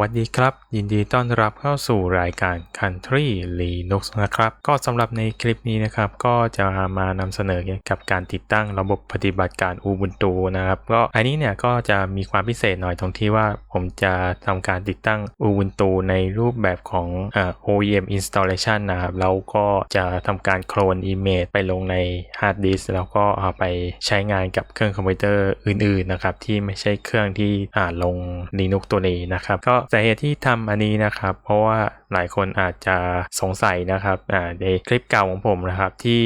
วัสดีครับ ยินดีต้อนรับเข้าสู่รายการ Country Linux นะครับ ก็สำหรับในคลิปนี้นะครับ ก็จะมานำเสนอเกี่ยวกับการติดตั้งระบบปฏิบัติการ Ubuntu นะครับ ก็อันนี้เนี่ยก็จะมีความพิเศษหน่อยตรงที่ว่าผมจะทำการติดตั้ง Ubuntu ในรูปแบบของอ OEM installation นะครับแล้วก็จะทำการโคลน image ไปลงใน hard disk แล้วก็เอาไปใช้งานกับเครื่องคอมพิวเตอร์อื่น ๆ นะครับ ที่ไม่ใช่เครื่องที่อ่าลง Linux ตัวนี้นะครับก็สาเหตุที่ทำอันนี้นะครับ เพราะว่าหลายคนอาจจะสงสัยนะครับในคลิปเก่าของผมนะครับที่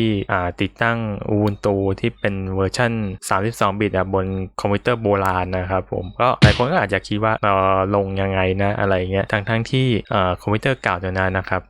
ติดตั้ง Ubuntu ที่เป็นเวอร์ชัน32 บิตอะบนคอมพิวเตอร์โบราณนะครับผมก็หลายคนก็อาจจะคิดว่าเออลงยังไงนะอะไรเงี้ยทั้งทั้งๆที่คอมพิวเตอร์เก่าตัวนั้นนะครับ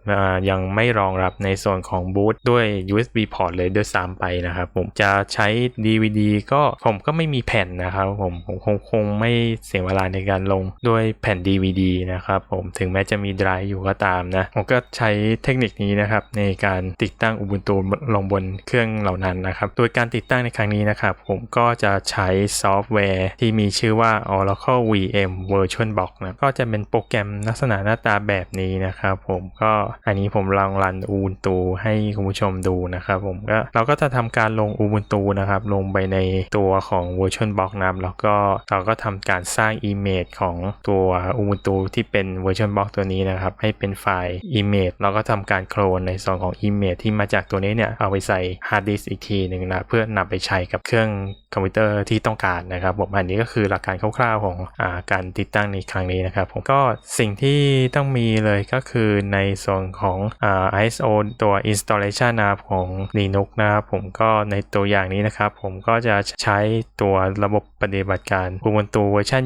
ยังไม่รองรับในส่วนของบูตด้วย USB port เลยด้วยซ้ำไปนะครับผมจะใช้ DVD ก็ผมก็ไม่มีแผ่นนะครับผมผมคงคงไม่เสียเวลาในการลงด้วยแผ่น DVD นะครับผมถึงแม้จะมีไดรฟ์อยู่ก็ตามนะผมก็ใช้เทคนิคนี้นะครับในการติดตั้ง Ubuntu ลงบนเครื่องเหล่านั้นนะครับโดยการติดตั้งในครั้งนี้นะครับผมก็จะใช้ซอฟต์แวร์ที่มีชื่อว่า Oracle VM VirtualBox นะก็จะเป็นโปรแกรมลักษณะหน้าตาแบบนี้นะครับผมก็อันนี้ผมลองรัน Ubuntu ให้คุณผู้ชมดูนะครับผมก็เราก็จะทำการลง Ubuntu นะครับลงไปในตัวของ VirtualBox นะแล้วก็เราก็ทำการสร้าง Image ของตัว Ubuntu ที่เป็น VirtualBox ตัวนี้นะครับ ให้เป็นไฟล์ Image เราก็ทำการโคลนในส่วนของ Image ที่มาจากตัวนี้เนี่ย เอาไปใส่ Hard Disk อีกทีหนึ่งนะ เพื่อนำไปใช้กับเครื่องคอมพิวเตอร์ที่ต้องการนะครับผมอันนี้ก็คือหลักการคร่าวๆของอาการติดตั้งในครั้งนี้นะครับผมก็สิ่งที่ต้องมีเลยก็คือในส่วนของอ่า ISO ตัว installation นะครับของ Linux นะครับผมก็ในตัวอย่างนี้นะครับ ผมก็จะใช้ตัวระบบปฏิบัติการ Ubuntu เวอร์ชัน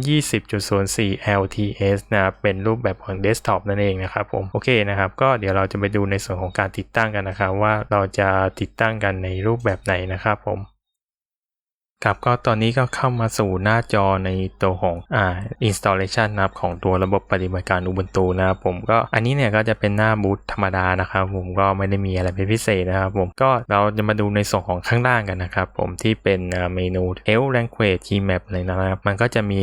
20.04 LTS นะครับเป็นรูปแบบของ desktop นั่นเองนะครับผมโอเคนะครับก็เดี๋ยวเราจะไปดูในส่วนของการติดตั้งกันนะครับ ว่าเราจะติดตั้งกันในรูปแบบไหนนะครับผม ครับก็ตอนนี้ก็เข้ามาสู่หน้าจอในตัวของอ่า installation นะครับของตัวระบบปฏิบัติการ Ubuntu นะครับผมก็อันนี้เนี่ยก็จะเป็นหน้าบูตธรรมดานะครับผมก็ไม่ได้มีอะไรเป็นพิเศษนะครับผมก็เราจะมาดูในส่วนของข้างล่างกันนะครับผมที่เป็นเมนู Health Language Key Map เลยนะครับ มันก็จะมี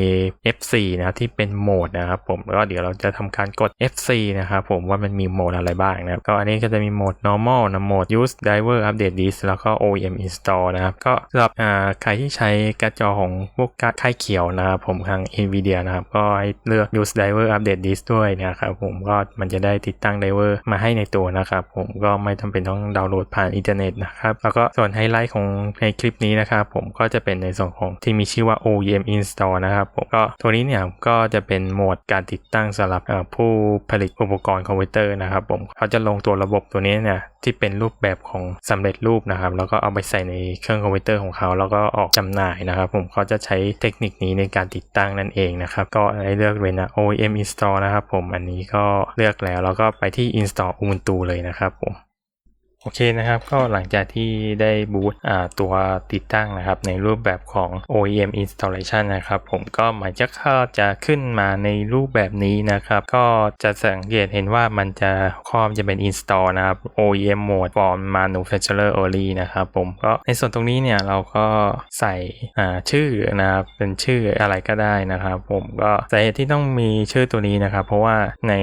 F4 นะที่เป็นโหมดนะครับผมแล้วก็เดี๋ยวเราจะทำการกด F4 นะครับผมว่ามันมีโหมดอะไรบ้างนะครับก็อันนี้ก็จะมีโหมด normal นะโหมด use driver update disk แล้วก็ OEM install นะครับก็สำหรับอ่าใครที่ใช้การ์ดจอของพวกค่ายเขียวนะครับผมทาง NVIDIA นะครับ ก็ให้เลือก use driver update disk ด้วยนะครับผมก็มันจะได้ติดตั้ง driver มาให้ในตัวนะครับ ผมก็ไม่จำเป็นต้องดาวน์โหลดผ่านอินเทอร์เน็ตนะครับ แล้วก็ส่วนไฮไลท์ของในคลิปนี้นะครับ ผมก็จะเป็นในส่วนของที่มีชื่อว่า OEM install นะครับผมก็ตัวนี้เนี่ยก็จะเป็นโหมดการติดตั้งสำหรับผู้ผลิตอุปกรณ์คอมพิวเตอร์นะครับ ผมเขาจะลงตัวระบบตัวนี้เนี่ยที่เป็นรูปแบบของสำเร็จรูปนะครับ แล้วก็เอาไปใส่ในเครื่องคอมพิวเตอร์ของเขา แล้วก็ออกจำหน่ายนะครับผมเขาจะใช้เทคนิคนี้ในการติดตั้งนั่นเองนะครับก็ให้เลือกเลยนะ OEM install นะครับผมอันนี้ก็เลือกแล้วแล้วก็ไปที่ install Ubuntu เลยนะครับผม โอเคนะครับก็หลังจากที่ได้บูตตัวติดตั้งนะครับในรูปแบบของ OEM installation นะครับผมก็หมายจะเข้าจะขึ้นมาในรูปแบบนี้นะครับ ก็จะสังเกตเห็นว่ามันจะข้อมจะเป็น install นะครับ OEM mode from manufacturer only นะครับผมก็ในส่วนตรงนี้เนี่ยเราก็ใส่ชื่อนะครับเป็นชื่ออะไรก็ได้นะครับผมก็สาเหตุที่ต้องมีชื่อตัวนี้นะครับ เพราะว่าใน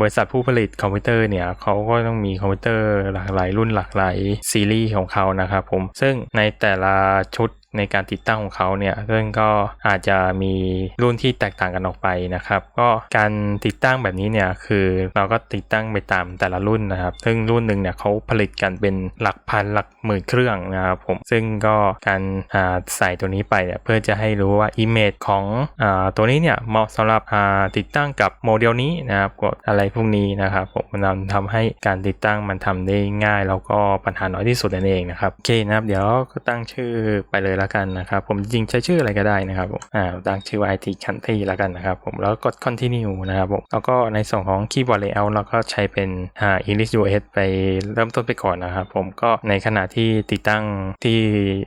บริษัทผู้ผลิตคอมพิวเตอร์เนี่ยเขาก็ต้องมีคอมพิวเตอร์หลากหลายรุ่นหลากหลายซีรีส์ของเขานะครับผม ซึ่งในแต่ละชุด ในการติดตั้งของเขาเนี่ยซึ่งก็อาจจะมีรุ่นที่แตกต่างกันออกไปนะครับ ก็การติดตั้งแบบนี้เนี่ยคือเราก็ติดตั้งไปตามแต่ละรุ่นนะครับ ซึ่งรุ่นหนึ่งเนี่ยเขาผลิตกันเป็นหลักพันหลักหมื่นเครื่องนะครับผมซึ่งก็การาใส่ตัวนี้ไปเนี่ยเพื่อจะให้รู้ว่า Image ของอตัวนี้เนี่ยเหมาะสำหรับติดตั้งกับโมเดลนี้นะครับกดอะไรพวกนี้นะครับผมมันทำให้การติดตั้งมันทำได้ง่าย แล้วก็ปัญหาน้อยที่สุดนั่นเองนะครับโอเคนะครับเดี๋ยวก็ตั้งชื่อไปเลยล้วกันนะครับผมจริงใช้ชื่ออะไรก็ได้นะครับผมอ่าตั้งชื่อว่า IT Country แล้วกันนะครับผมแล้วกด continue นะครับผมแล้วก็ในส่วนของ keyboard layout เราก็ใช้เป็นอ่า English US ไปเริ่มต้นไปก่อนนะครับผมก็ในขณะที่ติดตั้งที่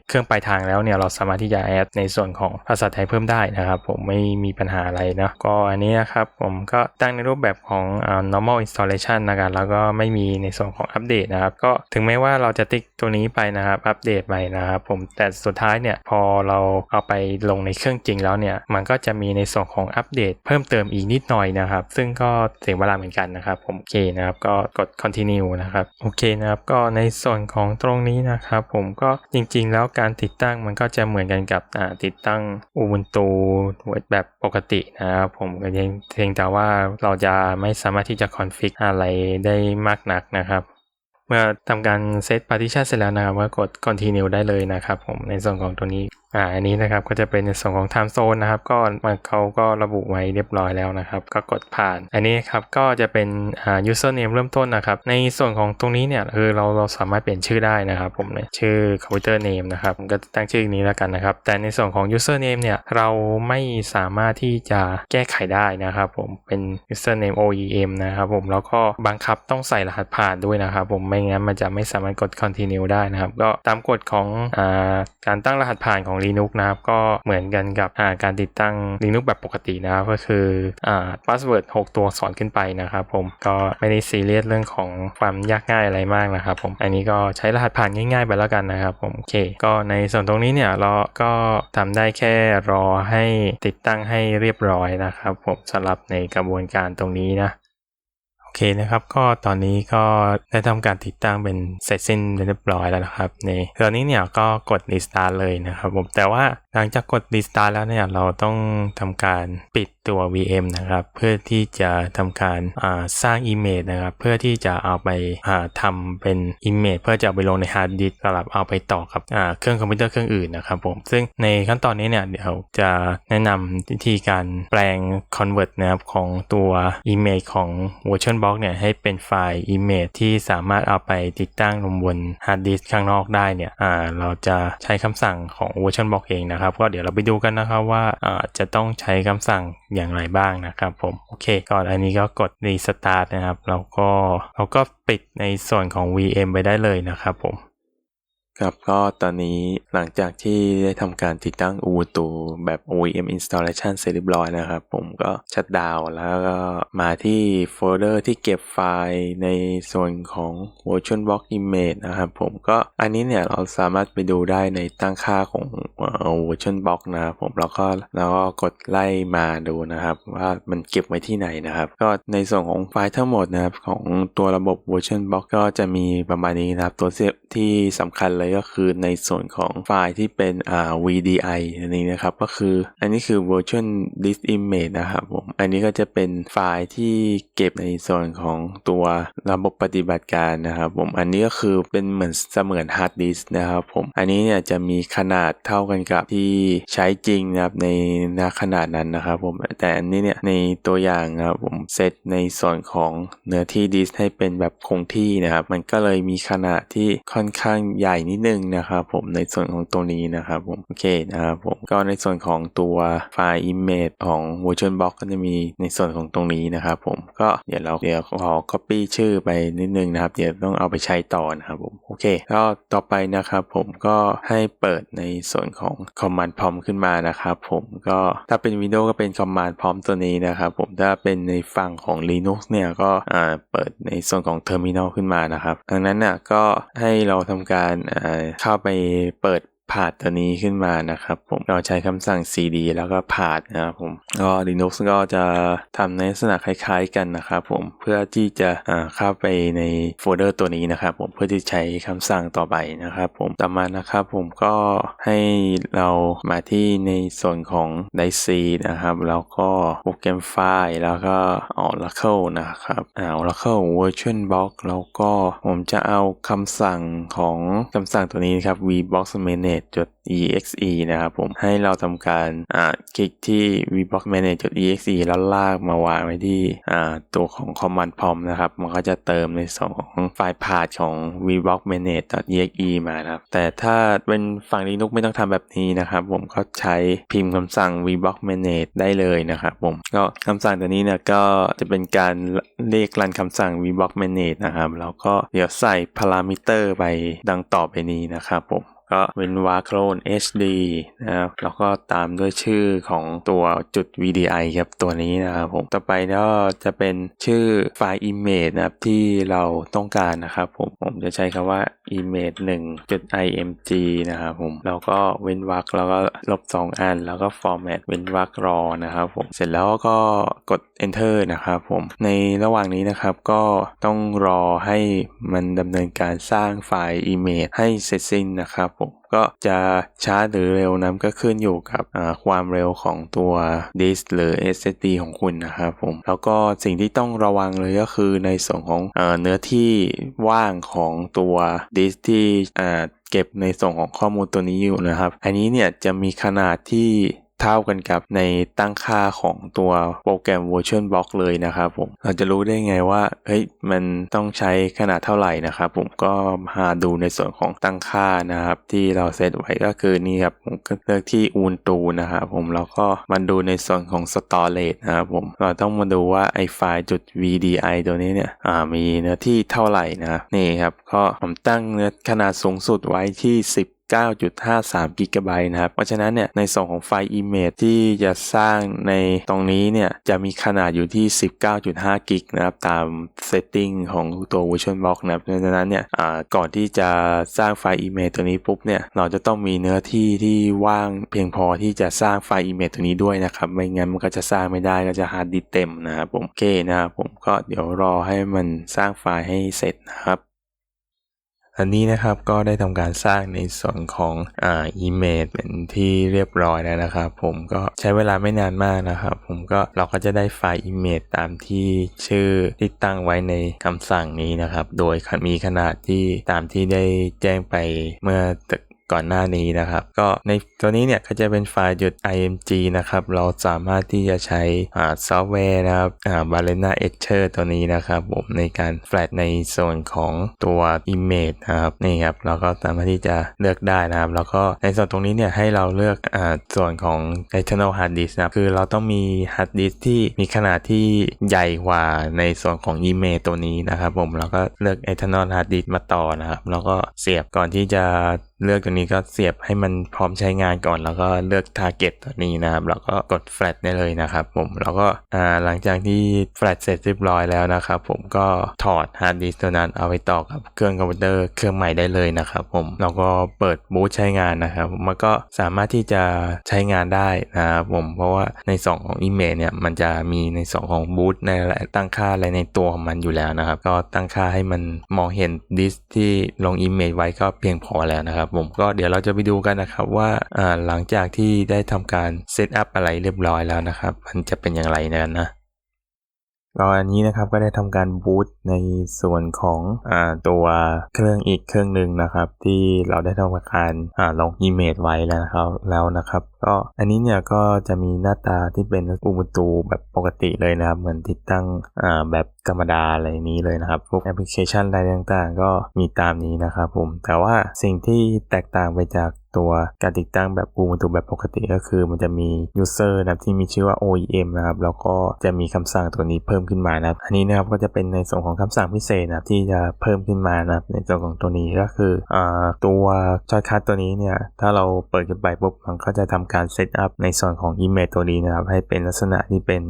เครื่องปลายทางแล้วเนี่ยเราสามารถที่จะแอดในส่วนของภาษาไทยเพิ่มได้นะครับ ผมไม่มีปัญหาอะไรเนาะก็อันนี้นะครับผมก็ตั้งในรูปแบบของ normal installation นะครับแล้วก็ไม่มีในส่วนของอัปเดตนะครับ ก็ถึงแม้ว่าเราจะติ๊กตัวนี้ไปนะครับ อัปเดตใหม่นะครับ ผมแต่สุดท้ายเนี่ยพอเราเอาไปลงในเครื่องจริงแล้วเนี่ยมันก็จะมีในส่วนของอัปเดต เพิ่มเติมอีกนิดหน่อยนะครับ ซึ่งก็เสียเวลาเหมือนกันนะครับผมโอเคนะครับก็กด continue นะครับโอเคนะครับก็ในส่วนของตรงนี้นะครับผมก็จริงๆ แล้วการติดตั้งมันก็จะเหมือนกันกับติดตั้ง Ubuntu แบบปกตินะครับผมก็เพียงเพียงแต่ว่าเราจะไม่สามารถที่จะคอนฟิกอะไรได้มากนักนะครับ มื่อทำการเซต partition เสร็จแล้วนะครับก็กด continue ได้เลยนะครับผมในส่วนของตัวนี้ อ่าอันนี้นะครับก็จะเป็นในส่วนของ time zone นะครับก็มันเขาก็ระบุไว้เรียบร้อยแล้วนะครับ ก็กดผ่าน อันนี้ครับก็จะเป็นอ่า username เริ่มต้นนะครับ ในส่วนของตรงนี้เนี่ยคือเราเราสามารถเปลี่ยนชื่อได้นะครับ ผมเนี่ยชื่อ computer name นะครับผมก็ตั้งชื่อนี้แล้วกันนะครับ แต่ในส่วนของ username เนี่ยเราไม่สามารถที่จะแก้ไขได้นะครับ ผมเป็น username OEM นะครับ ผมแล้วก็บังคับต้องใส่รหัสผ่านด้วยนะครับ ผมไม่งั้นมันจะไม่สามารถกด continue ได้นะครับ ก็ตามกฎของอ่าการตั้งรหัสผ่านของ Linux นะครับ ก็เหมือนกันกับการติดตั้ง Linux แบบปกตินะครับ ก็คืออ่า password 6ตัวสอนขึ้นไปนะครับผมก็ไม่ได้ซีเรียสเรื่องของความยากง่ายอะไรมากนะครับผมอันนี้ก็ใช้รหัสผ่านง่ายๆไปแล้วกันนะครับผมโอเค ก็ในส่วนตรงนี้เนี่ยเราก็ทำได้แค่รอให้ติดตั้งให้เรียบร้อยนะครับผมสำหรับในกระบวนการตรงนี้นะ อเคนะครับก็ตอนนี้ก็ได้ทำการติดตั้งเป็นเสร็จสิ้นเรียบร้อยแล้วนะครับในตอนนี้เนี่ยก็กด restart เลยนะครับผมแต่ว่า หลังจากกด restart แล้วเนี่ยเราต้องทำการปิดตัว VM นะครับ เพื่อที่จะทำการสร้าง image นะครับ เพื่อที่จะเอาไปทำเป็น image เพื่อจะเอาไปลงใน hard disk สำหรับเอาไปต่อกับเครื่องคอมพิวเตอร์เครื่องอื่นนะครับผม ซึ่งในขั้นตอนนี้เนี่ยเดี๋ยวจะแนะนำวิธีการแปลง convert นะครับของตัว image ของ version box เนี่ยให้เป็นไฟล์ image ที่สามารถเอาไปติดตั้งลงบน hard disk ข้างนอกได้เนี่ยเราจะใช้คำสั่งของ version box เองนะครับก็เดี๋ยวเราไปดูกันนะครับว่าจะต้องใช้คำสั่งอย่างไรบ้างนะครับผมโอเคก่อนอันนี้ก็กด restart นะครับแล้วก็เราก็ปิดในส่วนของ VM ไปได้เลยนะครับผม ครับก็ตอนนี้หลังจากที่ได้ทำการติดตั้ง Ubuntu แบบ OEM installation เสร็จเรียบร้อยนะครับ ผมก็ชัดดาวน์แล้วก็มาที่โฟลเดอร์ที่เก็บไฟล์ในส่วนของ VirtualBox Image นะครับผมก็อันนี้เนี่ยเราสามารถไปดูได้ในตั้งค่าของ VirtualBox นะครับผมแล้วก็แล้วก็กดไล่มาดูนะครับ ว่ามันเก็บไว้ที่ไหนนะครับ ก็ในส่วนของไฟล์ทั้งหมดนะครับของตัวระบบ VirtualBox ก็จะมีประมาณนี้นะครับตัวที่สำคัญเลยก็คือในส่วนของไฟล์ที่เป็นอ่า VDI อันนี้นะครับก็คืออันนี้คือ Virtual Disk Image นะครับผมอันนี้ก็จะเป็นไฟล์ที่เก็บในส่วนของตัวระบบปฏิบัติการนะครับผมอันนี้ก็คือเป็นเหมือนเสมือนฮาร์ดดิสก์นะครับผมอันนี้เนี่ยจะมีขนาดเท่ากันกับที่ใช้จริงนะครับในณขนาดนั้นนะครับผมแต่อันนี้เนี่ยในตัวอย่างนะครับผมเซตในส่วนของเนื้อที่ดิสก์ให้เป็นแบบคงที่นะครับมันก็เลยมีขนาดที่ค่อนข้างใหญ่นิดนึงนะครับผมในส่วนของตัวนี้นะครับผมโอเคนะครับผมก็ในส่วนของตัวไฟล์ image ของ VirtualBox ก็จะมีในส่วนของตรงนี้นะครับผมก็เดี๋ยวเราเดี๋ยวขอ copy ชื่อไปนิดนึงนะครับเดี๋ยวต้องเอาไปใช้ต่อนะครับผมโอเคก็ต่อไปนะครับผมก็ให้เปิดในส่วนของ command prompt ขึ้นมานะครับผมก็ถ้าเป็น Windows ก็เป็น command prompt ตัวนี้นะครับผมถ้าเป็นในฝั่งของ Linux เนี่ยก็เปิดในส่วนของ terminal ขึ้นมานะครับดังนั้นน่ะก็ให้เราทำการอ่าเข้าไปเปิด พาดตัวนี้ขึ้นมานะครับผมเราใช้คำสั่ง cd แล้วก็พาดนะครับผมก็ Linux ก็จะทำในลักษณะคล้ายๆกันนะครับผมเพื่อที่จะเข้าไปในโฟลเดอร์ตัวนี้นะครับผมเพื่อที่ใช้คำสั่งต่อไปนะครับผมต่อมานะครับผมก็ให้เรามาที่ในส่วนของ d i c นะครับแล้วก็โปรแกรมไฟล์แล้วก็ Oracle นะครับ Oracle VirtualBox แล้วก็ผมจะเอาคำสั่งของคำสั่งตัวนี้ครับ vbox manage manage.exe นะครับผมให้เราทำการอ่าคลิกที่ vbox manage.exe แล้วลากมาวางไว้ที่อ่าตัวของ command prompt นะครับ มันก็จะเติมในส่วนของไฟล์พาธของ vbox manage.exe มานะครับ แต่ถ้าเป็นฝั่ง Linux ไม่ต้องทำแบบนี้นะครับ ผมก็ใช้พิมพ์คำสั่ง vbox manage ได้เลยนะครับผมก็คำสั่งตัวนี้เนี่ยก็จะเป็นการเรียกรันคำสั่ง vbox manage นะครับแล้วก็เดี๋ยวใส่พารามิเตอร์ไปดังต่อไปนี้นะครับผม ก็เว้นวรรคโคลน HD นะครับแล้วก็ตามด้วยชื่อของตัวจุด VDI ครับตัวนี้นะครับผมต่อไปก็จะเป็นชื่อไฟล์ image นะครับที่เราต้องการนะครับผมผมจะใช้คำว่า image 1จุด img นะครับผมแล้วก็เว้นวรรคแล้วก็ลบ 2 อัน แล้วก็ format เว้นวรรครอนะครับผมเสร็จแล้วก็กด enter นะครับผมในระหว่างนี้นะครับก็ต้องรอให้มันดำเนินการสร้างไฟล์ image ให้เสร็จสิ้นนะครับผมก็จะช้าหรือเร็วนั้นก็ขึ้นอยู่กับความเร็วของตัวดิสหรือ SSD ของคุณนะครับผมแล้วก็สิ่งที่ต้องระวังเลยก็คือในส่วนของเอเนื้อที่ว่างของตัวดิสที่เก็บในส่วนของข้อมูลตัวนี้อยู่นะครับ อันนี้เนี่ยจะมีขนาดที่ เท่ากันกับในตั้งค่าของตัวโปรแกรม VirtualBox เลยนะครับผมเราจะรู้ได้ไงว่าเฮ้ยมันต้องใช้ขนาดเท่าไหร่นะครับผมก็มาดูในส่วนของตั้งค่านะครับ ที่เราเซตไว้ก็คือนี่ครับผมก็เลือกที่อูนตูนะครับผมแล้วก็มาดูในส่วนของ storage นะครับผมเราต้องมาดูว่าไอไฟล์จุด VDI ตัวนี้เนี่ยมีเนื้อที่เท่าไหร่นะนี่ครับก็ผมตั้งเนื้อขนาดสูงสุดไว้ที่ 10 9.53กิกะไบต์นะครับ เพราะฉะนั้นเนี่ยในส่วนของไฟล์ Image ที่จะสร้างในตรงนี้เนี่ยจะมีขนาดอยู่ที่ 19.5 กิกนะครับตาม setting ของตัว VirtualBox นะครับเพราะฉะนั้นเนี่ยก่อนที่จะสร้างไฟล์ Image ตัวนี้ปุ๊บเนี่ยเราจะต้องมีเนื้อที่ที่ว่างเพียงพอที่จะสร้างไฟล์ Image ตัวนี้ด้วยนะครับ ไม่งั้นมันก็จะสร้างไม่ได้ก็จะฮาร์ดดิสเต็มนะครับผมโอเคนะครับผมก็เดี๋ยวรอให้มันสร้างไฟล์ให้เสร็จนะครับ อันนี้นะครับก็ได้ทำการสร้างในส่วนของอ่า image เป็นที่เรียบร้อยแล้วนะครับ ผมก็ใช้เวลาไม่นานมากนะครับ ผมก็เราก็จะได้ไฟล์ image ตามที่ชื่อที่ตั้งไว้ในคำสั่งนี้นะครับ โดยมีขนาดที่ตามที่ได้แจ้งไปเมื่อ ก่อนหน้านี้นะครับ ก็ในตัวนี้เนี่ยก็จะเป็นไฟล์จุด img นะครับ เราสามารถที่จะใช้ซอฟต์แวร์นะครับ b a l e n a etcher ตัวนี้นะครับผมในการแฟลชในส่วนของตัว image นะครับนี่ครับเราก็สามารถที่จะเลือกได้นะครับ แล้วก็ในส่วนตรงนี้เนี่ยให้เราเลือกอส่วนของ internal hard disk นะค,คือเราต้องมี hard disk ที่มีขนาดที่ใหญ่กว่าในส่วนของ image ตัวนี้นะครับผมเราก็เลือก internal hard disk มาต่อนะครับ แล้วก็เสียบก่อนที่จะ เลือกตัวนี้ก็เสียบให้มันพร้อมใช้งานก่อน แล้วก็เลือก target ตัวนี้นะครับแล้วก็กด flash ได้เลยนะครับผมแล้วก็หลังจากที่ flash เสร็จเรียบร้อยแล้วนะครับผมก็ถอด hard disk ตัวนั้นเอาไปต่อกับเครื่องคอมพิวเตอร์เครื่องใหม่ได้เลยนะครับผมแล้วก็เปิดบูตใช้งานนะครับมันก็สามารถที่จะใช้งานได้นะครับผมเพราะว่าในสองของ image เนี่ยมันจะมีในสองของบูตในตั้งค่าอะไรในตัวของมันอยู่แล้วนะครับก็ตั้งค่าให้มันมองเห็นดิสที่ลง image ไว้ก็เพียงพอแล้วนะครับผมก็เดี๋ยวเราจะไปดูกันนะครับว่าหลังจากที่ได้ทำการเซตอัพอะไรเรียบร้อยแล้วนะครับ มันจะเป็นอย่างไรนะนะ ก็อันนี้นะครับก็ได้ทำการบูตในส่วนของอตัวเครื่องอีกเครื่องหนึ่งนะครับ ที่เราได้ทำการลงอีเมจไว้แล้วนะครับแล้วนะครับ ก็อันนี้เนี่ยก็จะมีหน้าตาที่เป็นอุบุตูแบบปกติเลยนะครับ เหมือนติดตั้งแบบธรรมดาอะไรนี้เลยนะครับพวกแอปพลิเคชันอะไรต่างๆ ก็มีตามนี้นะครับผมแต่ว่าสิ่งที่แตกต่างไปจาก ตัวการติดตั้งแบบ Ubuntu แบบปกติก็คือ มันจะมี user นะที่มีชื่อว่า OEM นะครับแล้วก็จะมีคำสั่งตัวนี้เพิ่มขึ้นมานะครับอันนี้นะครับก็จะเป็นในส่วนของคำสั่งพิเศษนะที่จะเพิ่มขึ้นมานะในส่วนของตัวนี้ก็คืออตัวจอยคัตตัวนี้เนี่ยถ้าเราเปิดขึ้นไปปุ๊บมันก็จะทำการเซตอัพในส่วนของ image ตัวนี้นะครับให้เป็นลักษณะที่เป็น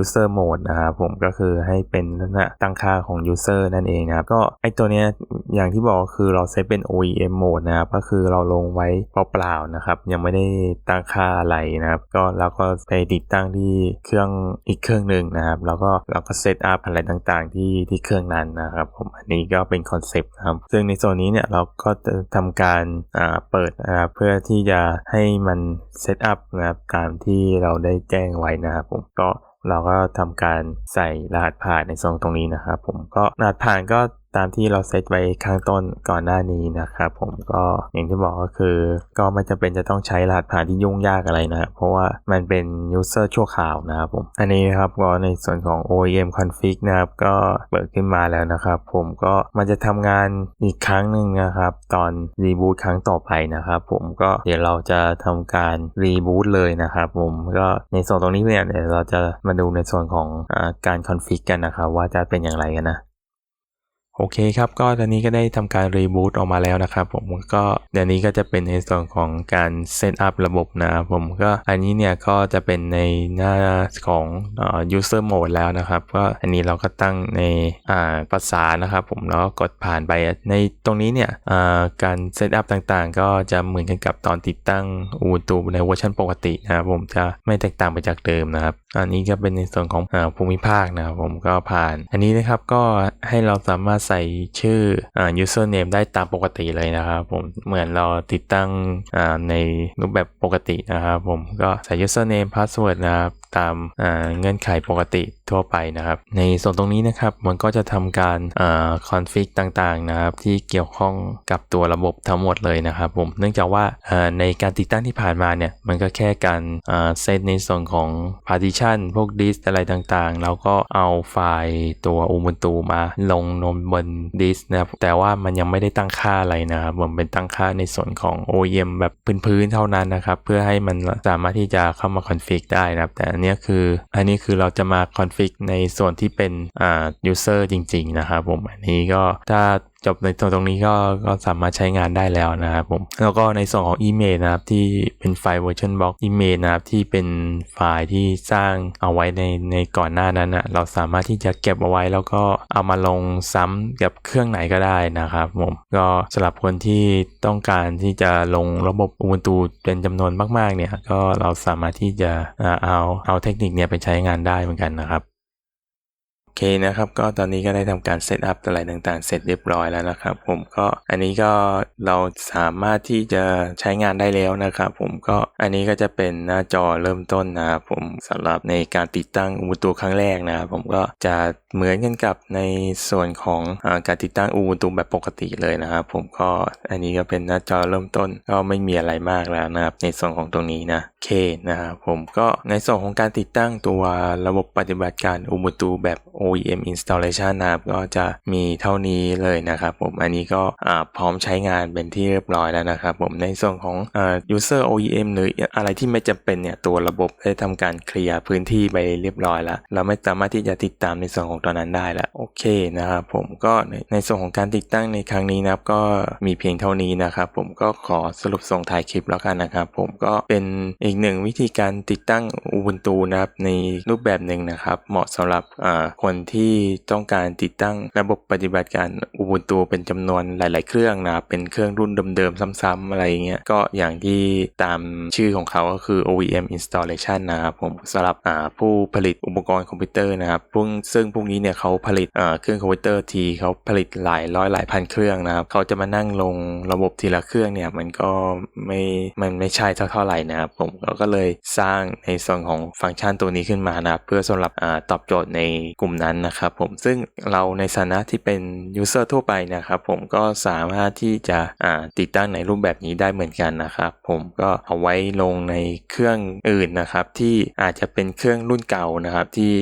user mode นะครับผมก็คือให้เป็นลักษณะตั้งค่าของ user นั่นเองนะครับก็ไอตัวเนี้ยอย่างที่บอกคือเราเซตเป็น OEM mode นะครับก็คือเราลงไว้เปล่าๆนะครับ ยังไม่ได้ตั้งค่าอะไรนะครับ ก็เราก็ไปติดตั้งที่เครื่องอีกเครื่องหนึ่งนะครับ แล้วก็เราก็เซตอัพอะไรต่างๆ ที่ที่เครื่องนั้นนะครับผมอันนี้ก็เป็นคอนเซปต์ครับซึ่งในโซนนี้เนี่ยเราก็จะทำการเปิดนะครับเพื่อที่จะให้มันเซตอัพนะครับตามที่เราได้แจ้งไว้นะครับผมก็เราก็ทำการใส่รหัสผ่านในซองตรงนี้นะครับผมก็รหัสผ่านก็ตามที่เราเซตไว้ข้างต้นก่อนหน้านี้นะครับผมก็อย่างที่บอกก็คือ ก็ไม่จำเป็นจะต้องใช้รหัสผ่านที่ยุ่งยากอะไรนะเพราะว่ามันเป็น user ชั่วคราวนะครับผมอันนี้นะครับก็ในส่วนของ OEM config นะครับก็เปิดขึ้นมาแล้วนะครับผมก็มันจะทำงานอีกครั้งหนึ่งนะครับ ตอนรีบูตครั้งต่อไปนะครับผมก็เดี๋ยวเราจะทำการรีบูตเลยนะครับผมก็ในส่วนตรงนี้เนี่ยเดี๋ยวเราจะมาดูในส่วนของอการคอนฟิกกันนะครับว่าจะเป็นอย่างไรกันนะ โอเคครับ ก็ตอนนี้ก็ได้ทำการรีบูตออกมาแล้วนะครับผมก็เดี๋ยวนี้ก็จะเป็นในส่วนของการเซตอัพระบบนะครับผมก็อันนี้เนี่ยก็จะเป็นในหน้าของอ่อ user mode แล้วนะครับก็อันนี้เราก็ตั้งในอ่าภาษานะครับผมแล้วก็กดผ่านไปในตรงนี้เนี่ยอ่าการเซตอัพต่างๆ ก็จะเหมือนกันกับตอนติดตั้ง Ubuntu ในเวอร์ชันปกตินะครับผมจะไม่แตกต่างไปจากเดิมนะครับ อันนี้ก็เป็นในส่วนของอาภูมิภาคนะครับผมก็ผ่าน อันนี้นะครับก็ให้เราสามารถใส่ชื่ออ่า username ได้ตามปกติเลยนะครับผมเหมือนเราติดตั้งอ่าในรูปแบบปกตินะครับผมก็ใส่ username password นะครับตามเงื่อนไขปกติทั่วไปนะครับ ในส่วนตรงนี้นะครับมันก็จะทำการคอ่า config ต่างๆนะครับที่เกี่ยวข้องกับตัวระบบทั้งหมดเลยนะครับผมเนื่องจากว่าในการติดตั้งที่ผ่านมาเนี่ยมันก็แค่การเซตในส่วนของ partition พวก disk อะไรต่างๆ แล้วก็เอาไฟล์ตัว Ubuntu มาลงนมบน disk นะครับแต่ว่ามันยังไม่ได้ตั้งค่าอะไรนะครับมันเป็นตั้งค่าในส่วนของ OEM แบบพื้นๆเท่านั้นนะครับเพื่อให้มันสามารถที่จะเข้ามา config ได้นะครับแต่อันนี้คืออันนี้คือเราจะมาคอนฟิกในส่วนที่เป็นอ่า user จริง ๆ นะครับผมอันนี้ก็ถ้าจบในส่วนตรงนี้ก็ก็สามารถใช้งานได้แล้วนะครับผม แล้วก็ในส่วนของอีเมลนะครับที่เป็นไฟล์ version box อีเมลนะครับที่เป็นไฟล์ที่สร้างเอาไว้ในในก่อนหน้านั้นนะเราสามารถที่จะเก็บเอาไว้แล้วก็เอามาลงซ้ำกับเครื่องไหนก็ได้นะครับผม ก็สำหรับคนที่ต้องการที่จะลงระบบ Ubuntu เป็นจำนวนมากๆเนี่ยก็เราสามารถที่จะอ่าเอาเอาเทคนิคเนี่ยไปใช้งานได้เหมือนกันนะครับ เคนะครับก็ตอนนี้ก็ได้ทำการเซตอัพอะไรต่างๆ เสร็จเรียบร้อยแล้วนะครับ ผมก็อันนี้ก็เราสามารถที่จะใช้งานได้แล้วนะครับผมก็อันนี้ก็จะเป็นหน้าจอเริ่มต้นนะครับผมสำหรับในการติดตั้ง Ubuntu ครั้งแรกนะครับผมก็จะเหมือนกันกับในส่วนของอการติดตั้ง Ubuntu แบบปกติเลยนะครับผมก็อันนี้ก็เป็นหน้าจอเริ่มต้นก็ไม่มีอะไรมากแล้วนะครับ ในส่วนของตรงนี้นะโอเคนะครับผมก็ในส่วนของการติดตั้งตัวระบบปฏิบัติการ Ubuntu แบบ OEM installation นะครับก็จะมีเท่านี้เลยนะครับผมอันนี้ก็พร้อมใช้งานเป็นที่เรียบร้อยแล้วนะครับผมในส่วนของอ user OEM หรืออะไรที่ไม่จำเป็นเนี่ยตัวระบบได้ทำการเคลียร์พื้นที่ไปเรียบร้อยแล้ว เราไม่สามารถที่จะติดตามในส่วนของตัวนั้นได้แล้วโอเคนะครับผมก็ในในส่วนของการติดตั้งในครั้งนี้นะครับก็มีเพียงเท่านี้นะครับผมก็ขอสรุปส่งท้ายคลิปแล้วกันนะครับผมก็เป็นอีกหนึ่งวิธีการติดตั้ง Ubuntu นะครับในรูปแบบหนึ่งนะครับ เหมาะสำหรับอ่าคนที่ต้องการติดตั้งระบบปฏิบัติการ Ubuntu เป็นจำนวนหลาย ๆ เครื่องนะครับเป็นเครื่องรุ่นเดิม ๆ ซ้ำๆอะไรเงี้ยก็อย่างที่ตามชื่อของเขาก็คือ OEM installation นะครับผมสำหรับผู้ผลิตอุปกรณ์คอมพิวเตอร์นะครับพวกซึ่งพวกนี้เนี่ยเขาผลิตเครื่องคอมพิวเตอร์ทีเขาผลิตหลายร้อยหลายพันเครื่องนะครับเขาจะมานั่งลงระบบทีละเครื่องเนี่ยมันก็ไม่ มันไม่ใช่เท่าเท่าไหร่นะครับผมเราก็เลยสร้างในส่วนของฟังก์ชันตัวนี้ขึ้นมานะครับเพื่อสำหรับอตอบโจทย์ในกลุ่มนั้นนะครับผมซึ่งเราในฐานะที่เป็นยูเซอร์ทั่วไปนะครับผมก็สามารถที่จะติดตั้งในรูปแบบนี้ได้เหมือนกันนะครับ ผมก็เอาไว้ลงในเครื่องอื่นนะครับ ที่อาจจะเป็นเครื่องรุ่นเก่านะครับ ที่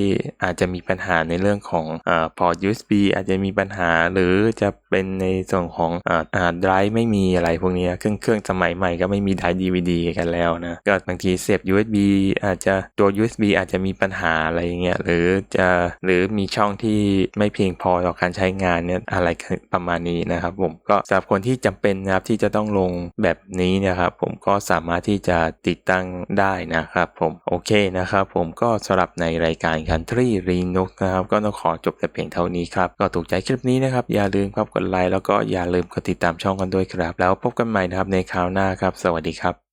อาจจะมีปัญหาในเรื่องของอพอร์ต USB อาจจะมีปัญหาหรือจะเป็นในส่วนของอ่าอ่าไดรฟ์ไม่มีอะไรพวกนี้เครื่องเครื่องสมัยใหม่ก็ไม่มีไดรฟ์ DVD กันแล้วนะก็บางทีเสียบ USB อาจจะตัว USB อาจจะมีปัญหาอะไรอย่างเงี้ยหรือจะหรือมีช่องที่ไม่เพียงพอต่อการใช้งานเนี่ยอะไรประมาณนี้นะครับ ผมก็สำหรับคนที่จำเป็นนะครับที่จะต้องลงแบบนี้นะครับ ผมก็สามารถที่จะติดตั้งได้นะครับผมโอเคนะครับ ผมก็สำหรับในรายการ Country Linux นะครับ ก็ต้องขอจบแต่เพียงเท่านี้ครับก็ถูกใจคลิปนี้นะครับ อย่าลืมครับกดไลค์แล้วก็อย่าลืมกดติดตามช่องกันด้วยครับ แล้วพบกันใหม่นะครับในคราวหน้าครับ สวัสดีครับ